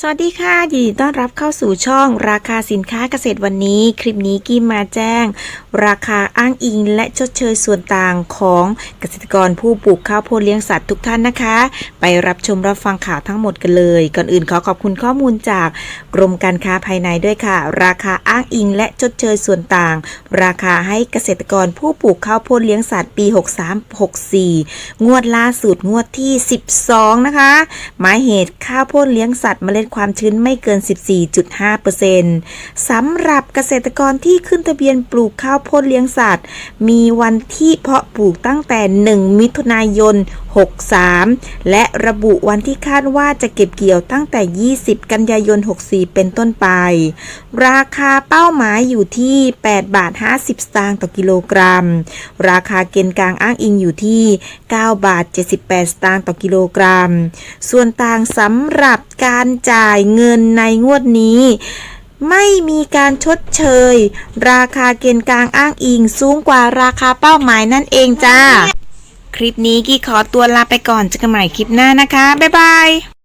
สวัสดีค่ะยินดีต้อนรับเข้าสู่ช่องราคาสินค้าเกษตรวันนี้ คลิปนี้กิมมาแจ้ง ราคาอ้างอิงและชดเชยส่วนต่างของเกษตรกรผู้ปลูกข้าวโพดเลี้ยงสัตว์ทุกท่านนะคะ ไปรับชมรับฟังข่าวทั้งหมดกันเลย ก่อนอื่นขอขอบคุณข้อมูลจากกรมการค้าภายในด้วยค่ะ ราคาอ้างอิงและชดเชยส่วนต่าง ราคาให้เกษตรกรผู้ปลูกข้าวโพดเลี้ยงสัตว์ปี 63-64 งวดล่าสุดงวดที่ 12 นะคะ หมายเหตุข้าวโพดเลี้ยงสัตว์เมล็ดความชื้นไม่เกิน 14.5%สำหรับเกษตรกรที่ขึ้นทะเบียนปลูกข้าวโพดเลี้ยงสัตว์ มีวันที่เพาะปลูกตั้งแต่ 1 มิถุนายน 63 และระบุวันที่คาดว่าจะเก็บเกี่ยวตั้งแต่ 20 กันยายน 64 เป็นต้นไป ราคาเป้าหมายอยู่ที่ 8 บาท 50 สตางค์ต่อกิโลกรัม ราคาเกณฑ์กลางอ้างอิงอยู่ที่ 9 บาท 78 สตางค์ต่อกิโลกรัม ส่วนต่างสำหรับการจ่ายเงินในงวดนี้ไม่มีการชดเชย ราคาเกณฑ์กลางอ้างอิงสูงกว่าราคาเป้าหมายนั่นเองจ้า คลิปนี้กี่ขอตัวลาไปก่อนเจอกันใหม่คลิปหน้านะคะ บ๊ายบาย